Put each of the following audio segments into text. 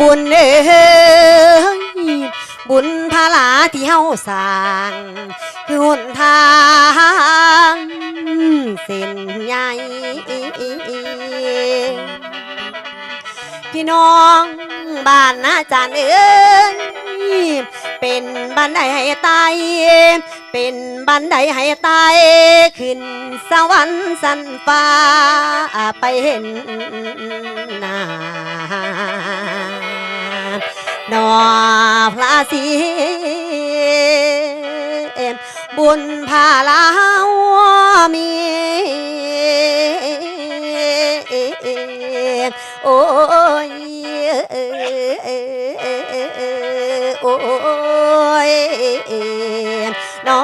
บุญเอ้ยบุญพาลาที่เฮาสร้างคือหนทางเส้นใหญ่พี่น้องบ้านนาจานเอ้ยเป็นบันไดให้ไตายเป็นบันไดให้ไตายขึ้นสวรรค์สันฟ้าไปเห็นหน้า นอพระสีบุญพาลาวมีโอ้ยโอ้ยน้อ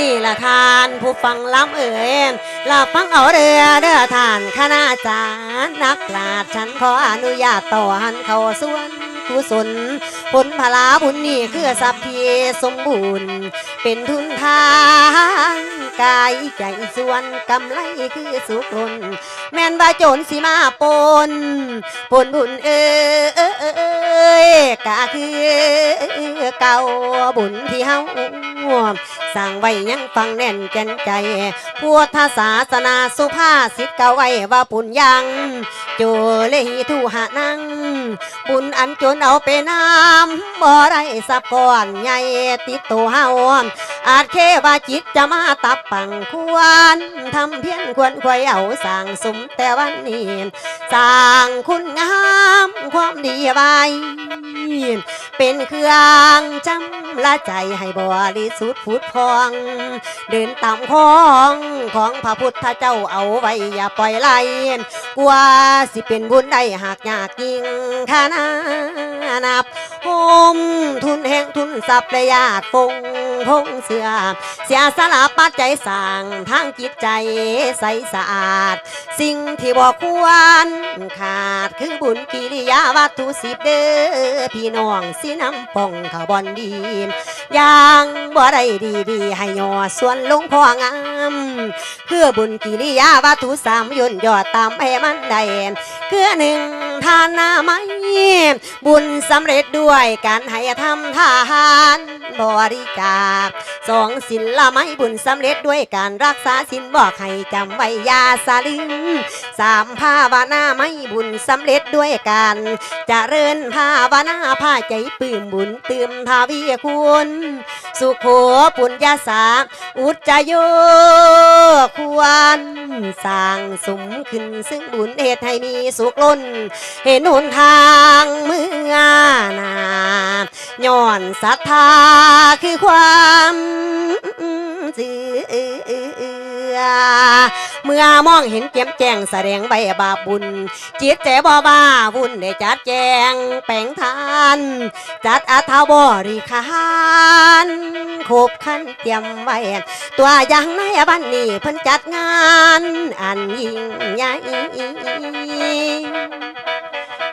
นี่ละทานผู้ฟังล้ำเอ่ยละฟังเอาเรือเด้อทานคณาจารย์นักปราชญ์ฉันขออนุญาตต่อหันเข้าส่วนกุศลผลพลาบุญนี่คือทรัพย์ที่สมบูรณ์ เป็นทุนทางกายใจส่วนกำไรคือสุขลนแม่นว่าโจรสิมาปนปนบุญเอ้ยกะคือเก่าบุญที่เฮา สร้างไว้ยังฟังแน่นแก่นใจพุทธศาสนาสุภาษิตเก่าไว้ว่าปุญยังโจเลหิทุหานังบุญอันจนเอาไปน้ำบ่ได้สับก่อนใหญ่ติดตัวเฮาอาจเคว่าจิตจะมาตับปังควรทำเพียงควรควายเอาสร้างสมแต่วันนี้สร้างคุณงามความดีไว้เป็นเครื่องจำละใจให้บริสุทธิ์ผุดพอง เดินตามของของพระพุทธเจ้าเอาไว้อย่าปล่อยไหลกลัวสิเป็นบุญได้หากอยากยิ่งขนานับโฮมทุนแห่งทุนทรัพย์และญาติฟงพงเสือ เสียสละปัจจัยสร้างทางจิตใจใสสะอาด สิ่งที่บอกควรขาดคือบุญกิริยาวัตถุสิบเด้อพี่น้องสิน้ำป่องเขาบอนดีอย่างบ่ได้ดีดีๆให้ยอส่วนหลวงพ่องามคือบุญกิริยาวัตถุสามยนยอดตามให้มันได้คือหนึ่งทานนาไม้บุญสำเร็จด้วยการให้ทำทานบริจาค สองศิลไม้บุญสำเร็จด้วยการรักษาสินบอกให้จำไว้ยาสะลืมสามภาวนาไม่บุญสำเร็จด้วยการจะเริญภาวนาผ้าใจปื้มบุญเติมทาวีคุณ สุโขปุญญาสาอุจจโยควรสร้างสมขึ้นซึ่งบุญเหตุให้มีสุขล้น เห็นหนทางเมื่อนาย้อนศรัทธาคือความเสื่อเมื่อมองเห็นแจ่มแจงแสดงใบบาบุญ จิตใจบ่บ้าบุญได้จัดแจงแป่งทาน จัดอาทาบริคารคบขั้นเตรียมไว้ตัวอย่างในบันนี้เพิ่นจัดงาน อันยิ่งใหญ่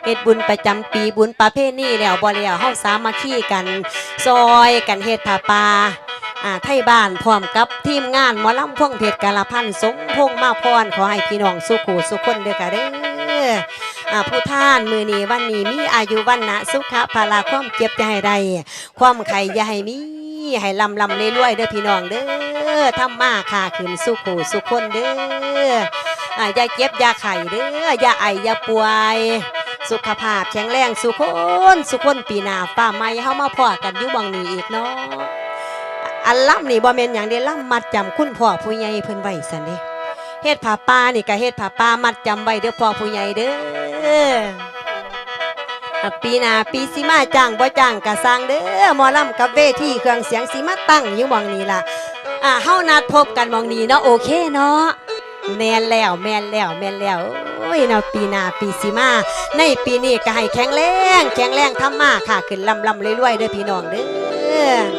เฮ็ดบุญประจำปีบุญประเพณีแล้วบ่แล้วเฮาสามัคคีกัน ซอยกันเฮ็ดผ้าป่า ไทยบ้านพร้อมกับทีมงานหมอลำพวงเพชรกาลพันธ์สงพงมาพรขอให้พี่น้องสุขูสุขคนเด้อค่ะเด้ออาผู้ท่านมือนี้วันนี้มีอายุวันนะสุขะพลาความเจ็บจะให้ได้ความไข่อย่าให้มีให้ลำลำเรื่อยๆเด้อพี่น้องเด้อทำมาค่าขึ้นสุขูสุขคนเด้ออาย่าเจ็บอย่าไข่เด้ออย่าไออย่าป่วยสุขภาพแข็งแรงสุขคน สุขคนปีหน้าป้าไม่เฮามาพอกันอยู่หวังนี้อีกเนาะ อันล่ำนี่บ่แมนหยังเด้ล่ำมัดจำคุณพ่อผู้ใหญ่เพิ่นไว้สันเด้เฮ็ดผาป่านี่ก็เฮ็ดผาป่ามัดจำไว้เด้อพ่อผู้ใหญ่เด้อปีหน้าปีสิมาจ้างบ่จ้างก็สร้างเด้อหมอลำกับเวทีเครื่องเสียงสิมาตั้งอยู่หวังนี้ล่ะอ่าเฮานัดพบกันหวังนี้เนาะโอเคเนาะแม่นแล้วแม่นแล้วแม่นแล้วโอ้ยเนาะปีหน้าปีสิมา ในปีนี้ก็ให้แข็งแรงแข็งแรงทำมาค่ะขึ้นลำลำรวยๆเด้อพี่น้องเด้อ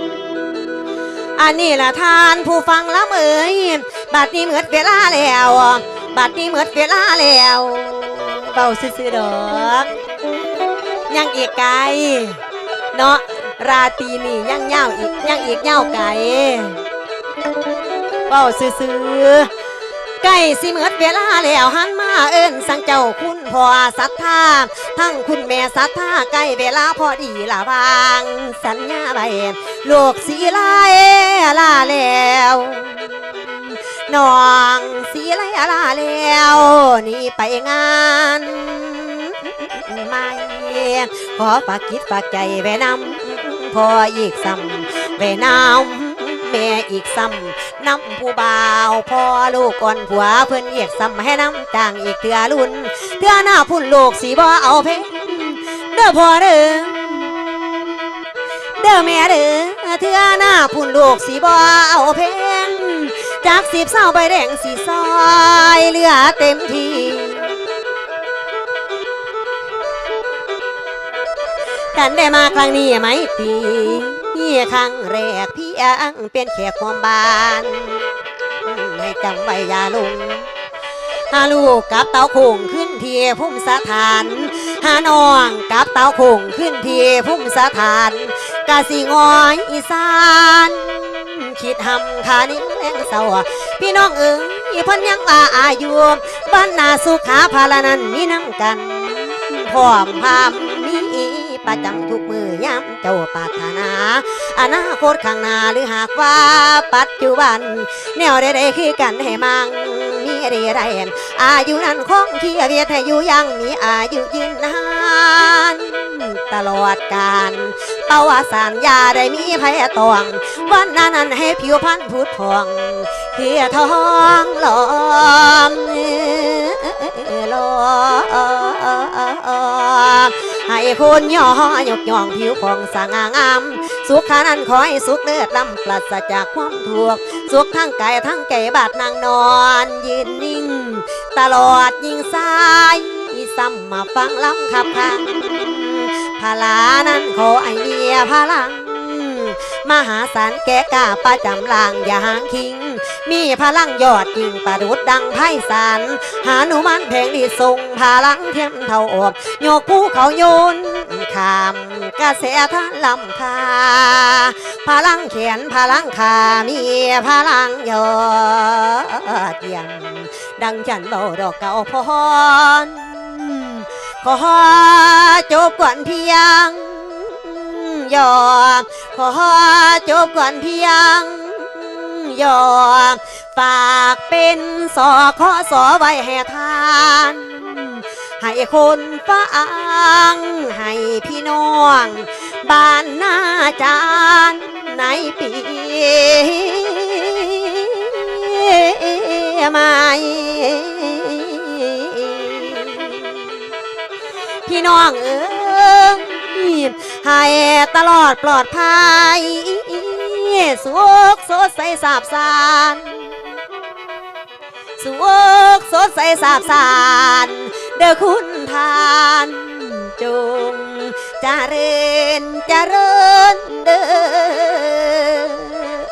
อันนี้ละท่านผู้ฟังละเมยบัดนี้เหมือนเวลาแล้วบัดนี้เหมือนเวลาแล้วเบาซื่อๆดอกยังอีกไกลเนาะราตีนี่ยังเงาอีกยังอีกเงาไกลเบาซื่อๆ ใกล้สิเหมือนเวลาแล้วหันมาเอิ้นสังเจ้าคุณพ่อศรัทธาทั้งคุณแม่ศรัทธาใกล้เวลาพอดีละวาง สัญญาไว้ลูกสีลายลาแล้วน้องสีลายลาแล้วนี่ไปงานไม่ขอฝากคิดฝากใจไว้นำพออีกซ้ำไว้นำ แม่อีกซ้ำน้ำผู้บ่าวพ่อลูกก่อนผัวเพิ่อนเรียกซ้ำให้น้ำจางอีกเถื่อรุ่นเถื่อหน้าพุ่นลูกสีบ่เอาเพ่งเด้อพ่อเด้อเด้อแม่เด้อเถื่อหน้าพุ่นลูกสีบ่เอาเพ่งจากสิบเศร้าใบแดงสีซอยเหลือเต็มทีกันได้มาครั้งนี้ไหมตีนี่ครั้งแรก งเป็นแขกความบานให้จำไว้ยาลุงหาลูกกับเต้าคงขึ้นเที่พุ่มสถานหาน้องกับเต้าคงขึ้นเที่พุ่มสถานกะสิงอยอีสานคิดหำขานิ้งแรงเศร้าพี่น้องเอ๋ยเพันยังว่าอายุบ้านนาสุขาพาลานันมีน้ำกันพร้อมพาม ประจำทุกมือยามเจ้าปารถนา อนาคตข้างหน้าหรือหากว่าปัจจุบัน แนวใดๆคือกันให้มังมีเรียได้อายุนั้นคงที่เวียดให้อยู่ยังมีอายุยืนนานตลอดกาลเป้าว่าสารยาได้มีภัยตอง วันนั้นนั้นให้ผิวพรรณพุดพองเคือทองหลอมหลอม ให้คุณย่อยกย่องผิวของสง่างาม สุขานั้นขอให้สุขเลิศล้ำปราศจากความทุกข์สุขทั้งกายทั้งใจบาดนางนอนยืนนิ่ง ตลอดยิงสายซ้ำมาฟังล้ำขับขังพลานั้นขอไอเมียพลัง มหาศาลแก่กล้าประจำลางอย่าหางคิง มีพลังยอดยิ่งประดุดดังไพศาลหาหนุมันเพลงดีทรงพลังเทียมเท่าอบโยกภูเขาโยนขามกระแสท่านลำคาพลังเขียนพลังขามีพลังยอดเยี่ยมดังฉันเบาดอกเก่าพรขอจบก่อนเพียง ยอมขอจบก่อนเพียงยอมฝากเป็นสอขอสอไว้ให้ทานให้คนฟังให้พี่น้องบ้านหน้าจานในปีใหม่พี่น้องเอ้ย ให้ตลอดปลอดภัย สุขสดใสสาบสานสุขสดใสสาบสานเด้อคุณทานจงจะเริญเจริญเด้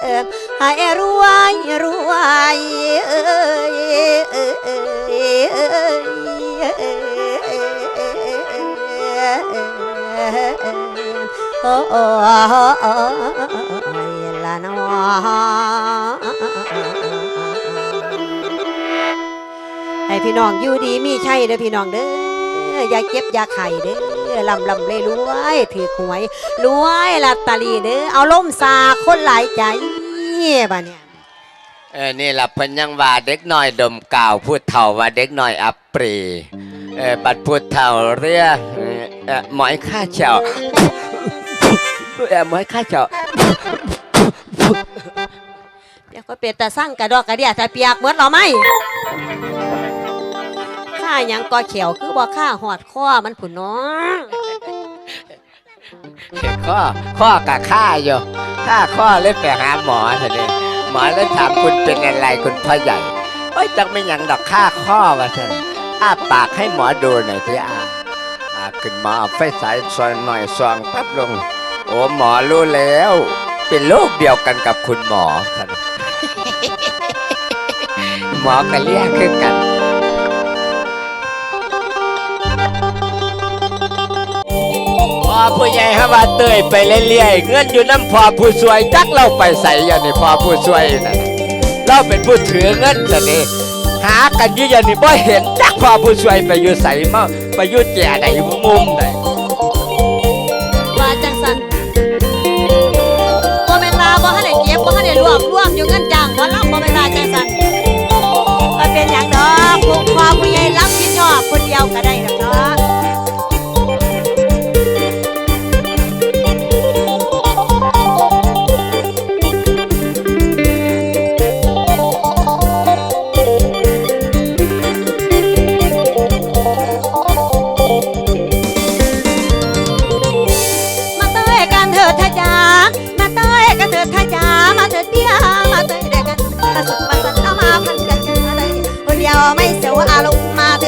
อให้รวยรวยเอ้ยเอ้ยเอ้ยเอ้ยโอ้ โอ้ยละนอให้พี่น้องอยู่ดีมีใชัยเด้อพี่น้องเด้ออย่าเจ็บอย่าไข่เด้อลำลำเลยรวยถือหวยรวยลอตเตอรี่เด้อเอาล่มสาคนหลายใจบ้าเนี่ยเออนี่ล่ะเพิ่นยังว่าเด็กน้อยดมกาวพูดเฒ่าว่าเด็กน้อยอับปรีเออบัดพูดเฒ่าเรียเออเอ่อหมอยข้าเจ้า เออหมอยข้าเจ้าเปียกก็เปียกแต่สร้างกระดอกกระเดียแต่เปียกเหมือนเราไหมข้าหยังก็เขียวคือบ่ข้าหอดข้อมันผุนเนาะข้อข้อกะข้าอยู่ข้าข้อเลยไปหาหมอเถอะเนี่ยหมอเลยถามคุณเป็นอะไรคุณพ่อใหญ่โอ้ยจังไม่หยังดอกค่าข้อว่าเถอะอ้าปากให้หมอดูหน่อยสิอาอาขึ้นมาเอาไฟสายซอยหน่อยซองแป๊บลงโอ้หมอรู้แล้ว เป็นโรคเดียวกันกับคุณหมอครับหมอก็เรียกขึ้นกันพอผู้ใหญ่ฮะว่าเตยไปเรื่อยๆเงินอยู่น้ำพอผู้ช่วยจักเราไปใส่อย่างนี้พอผู้ช่วยนะเราเป็นผู้ถือเงินจะนี่หากันยี่อย่างนี้บ่เห็นจักพอผู้ช่วยไปอยู่ใส่มาไปอยู่แก่ใดมุมใดว่ อบร่วมอยู่เงินจ้างบ่รับบ่แม่นลาจังสันก็เป็นอย่างดอกผูกคอผู้ใหญ่รับผิดชอบคนเดียวก็ได้ดอก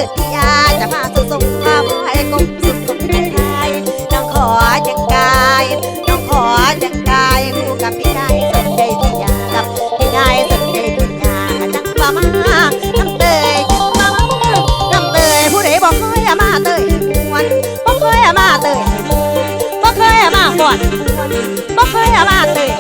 มณ์มายจะมาสุดส่งมาบ่ให้กลมสุดส่งกันไทยน้องขอจังกายน้องขอจังกายคู่กับพี่ชายสนใจพี่ยากับพี่ชายสนใจพี่ยาจังว่ามาน้ำเตยมาน้ำเตยผู้ใดบอกเคยมาเตยมวนบอกเคยมาเตยบ่เคยมาก่อนบ่เคยมาเตย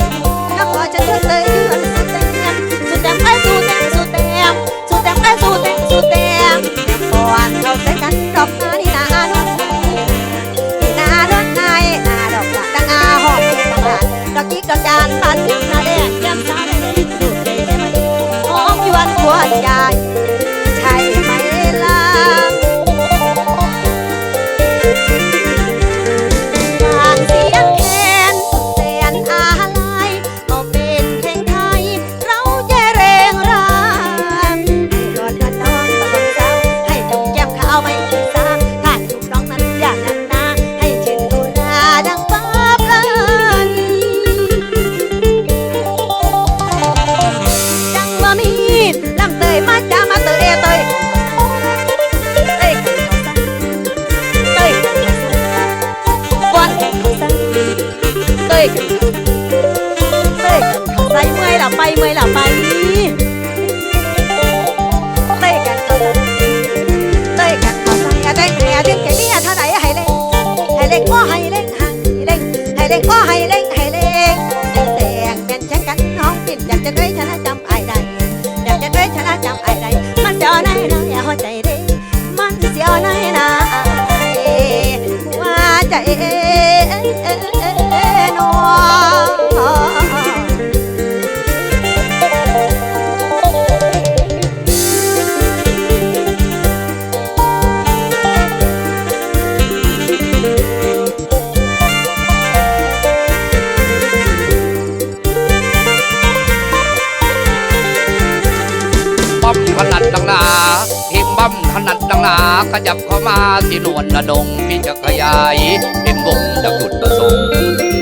นวลระดงพี่จะขยายเป็นวงดังจุดประสงค์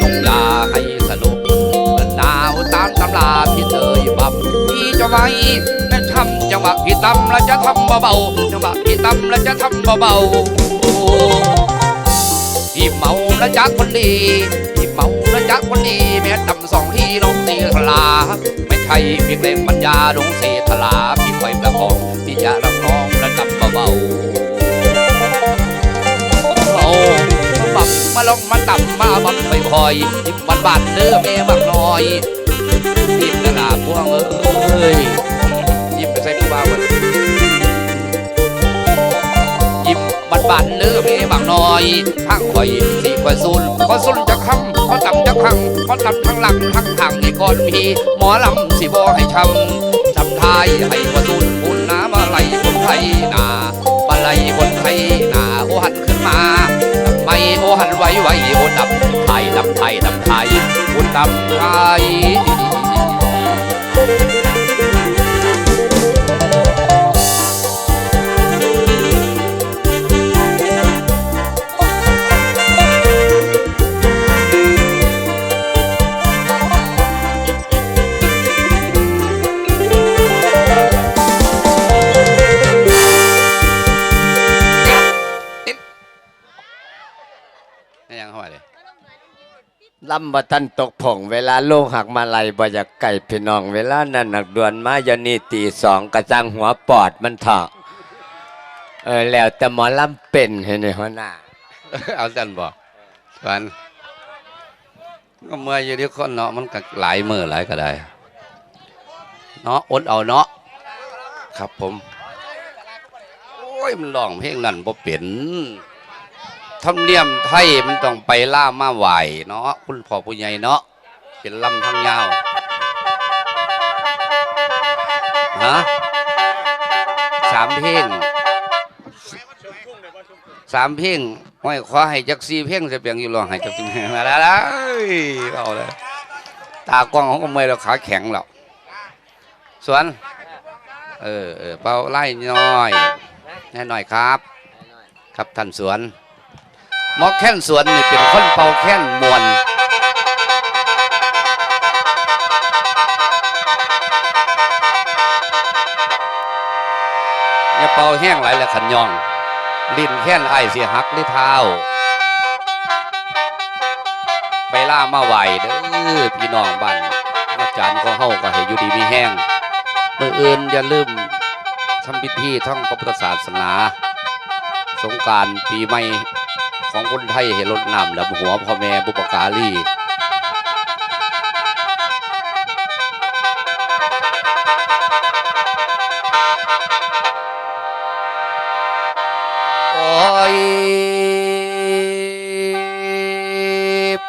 ต้องอยาให้สนุกเมื่อหนาวตามตำราพี่เตยบัมพี่จะไว้แม่ทำจังหวะพี่ตำแล้วจะทำเบาๆจังหวะพี่ตำแล้วจะทำเบาๆพี่เมาแล้วจักคนดีพี่เมาแล้วจักคนดีแม่ตำสองที่ลงตีทลาไม่ใช่พี่เพลงปัญญาลงเสทลาพี่คอยประคองพี่จะรับน้องและจับเบาๆับมาลงมาต่ำมาบับค่อยๆยิ้มบานๆเด้อแม่บักน้อยยิ้มกระลาพวงเอ้ยยิ้มไปใส่ผู้บ่าวมันยิ้มบัดบันเนื้อเมบางน้อยทั้งข่อยสี่ข่อยซุนก็ซุนจะคำก็ต่ำจะคังก็ต่ำทั้งหลังทั้งทางนี่ก่อนพี่หมอลำสิบอให้ช้ำ ว้ไว้โอดำไทยดำไทยดำไทยโอดำไทย ลำบ่ทันตกผงเวลาโลกหักมาไลยบ่อยากไก่พี่น้อง เวลานั้นหนักดวนมาอยานี่ตีสองกระจังหัวปอดมันเถาะเออแล้วแต่หมอลำเป็นเห็นไหมหัวหน้าเอาจันบอกวันก็เมื่ออยู่ที่คนเนาะมันก็หลายมือหลายก็ได้เนาะอดเอาเนาะครับผม โอ้ยมันร้องเพลงนั่นบ่เป็น ธรรมเนียมไทยมันต้องไปล่ามาไหวเนาะคุณพ่อผู้ใหญ่เนาะเป็นลำทั้งยาวฮะสามเพลงสามเพลงห้อยขอให้จักซีเพลงจะเปียงอยู่ร้องให้จักซีเพลงมาแล้วเอาเลยตากล้องเขาก็เมื่อยแล้วขาแข็งแล้วสวนเออเออเป่าไล่น้อยแน่หน่อยครับ ครับท่านสวน หมอแค้นสวนนี่เป็นคนเป่าแค้นมวนอย่าเป่าแห้งไหลและขันยอง ลิ้นแค้นไอเสียหักหรือเท้า ไปล่ามาไหวเด้อพี่น้องบ้านอาจารย์ก็เฮาก็ให้อยู่ดีมีแห้งเมื่ออื่นอย่าลืมทำพิธีท่องพระพุทธศาสนา สงการปีใหม่ ของคนไทยให้ลดน้ำดำหัวพ่อแม่บุปการีโอ้ย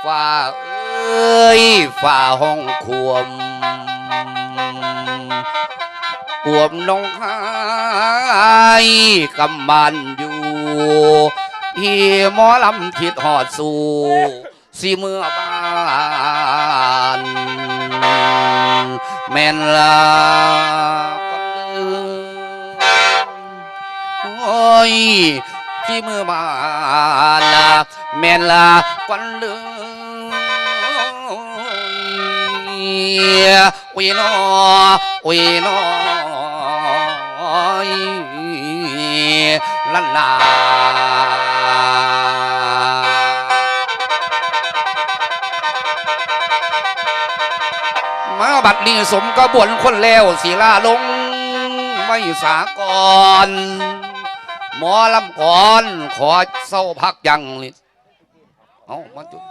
ฝ่าเอ้ยฝ่าห้องควมปวมน้องหายกำมันอยู่ พี่หมอลำคิดหอดสู่สิเมื่อบ้านแม่นลาก็ลืมโอ้ยที่เมื่อบ้านนะแม่นลาก่อนลืมอุยนออุยนอยลันลา มาบัดนี้สมกระบวนคนแล้วศิลาลงไม่สากรหมอลำก่อนขอเศร้าพักยังนี่เอามาจุด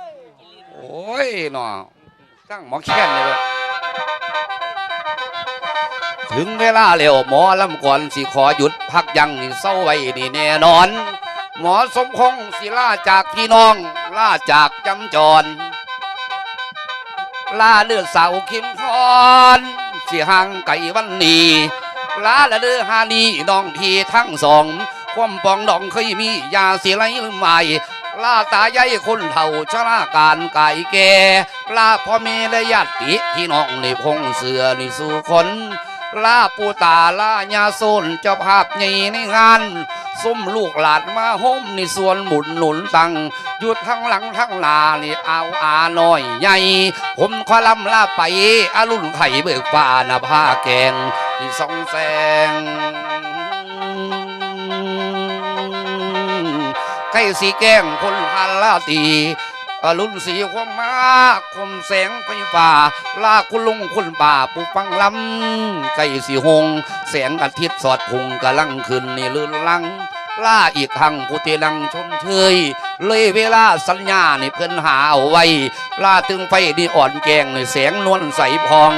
โอ้ยหนอตั้งหมอแค้นเลยถึงเวลาแล้วหมอลำก่อนสิขอหยุดพักยังนี่เศร้าไว้นี่แน่นอน หมอสมคงสิลาจากพี่น้องลาจากจำจร ลาเลือดสาวคิมพรสิห่างไก่วันนี้ลาละเดือฮานีน้องพีทั้งสอง ความปองดองเคยมียาเสียไรหรือไม่ลาตายายคนเฒ่าชราการไกายแก่ลาพ่อแม่และญาติพี่น้องในพงเสือในสู่คนลาปูตาลาญาโซนเจ้าภาพใหญ่ในงาน ซุ่มลูกหลานมาห้มในส่วนหมุนหนุนตังหยุดทั้งหลังทั้งหนานี่เอาอาน้อยใหญ่ผมขอลำลาไปอารุ่นไข่เบิกฟ้าหน้าผ้าแกงที่สองแสงใกล้สีแกงคนพันลาตี อรุณสีความมาคมแสงไฟฟ้า ลาคุณลุงคุณป่าปูฟังลำใกล้สีหง แสงอาทิตย์สอดพุงกำลังขึ้นนี่ลื่นลังล่าอีกครั้งผู้ที่นังชมเชยเลยเวลาสัญญานี่เพิ่อนหาเอาไว้ลาตึงไฟนี่อ่อนแกงนี่แสงนวลใสพอง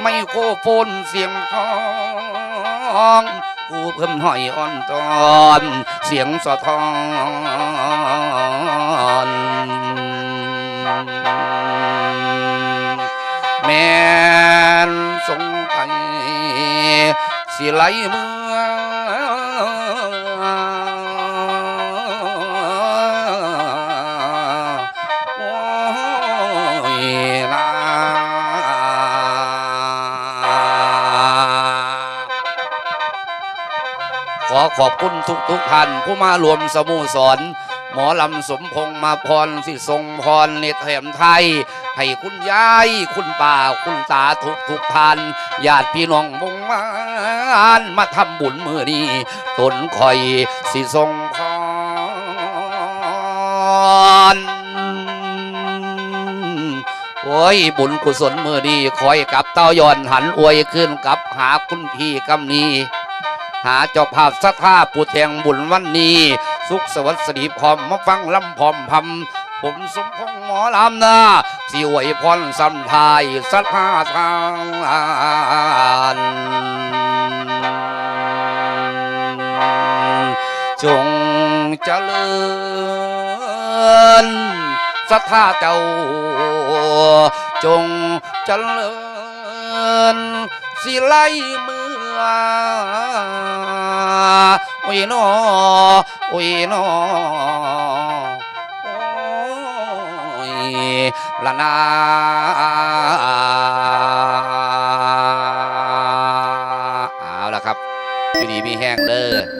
ไม่โคโฟนเสียงทองกูเพิ่มหอยอ่อนตอน เสียงสะท้อน แม่นสงไปสิไหลเมือโอ้ยลาขอขอบคุณทุกทุกท่านผู้มารวมสโมุสร หมอลำสมพงษ์มาพรสิทรงพรเนตรแห่มไทย ให้คุณยาย คุณป่าคุณตาทุกทุกทานญาติพี่น้องวงมานมาทำบุญมือนี้ตนคอยสิทรงพรโอ้ยบุญกุศลมือดีคอยกับเต้ายอนหันอวยขึ้นกับหาคุณพี่กำนีหาเจ้าภาพสัทธาปูแทงบุญวันนี้ สุขสวัสดีพร้อมมาฟังลำพร้อมพำผมสมพงษ์หมอลำนะสิวยพรสัมทายสัทธาทานจงเจริญศรัทธาเจ้า จงเจริญสิไลเมือ โอ้ยนอโอ้ยนอโอ้ยละนาเอาละครับอยู่ดีมีแห้งเด้อเอ้ย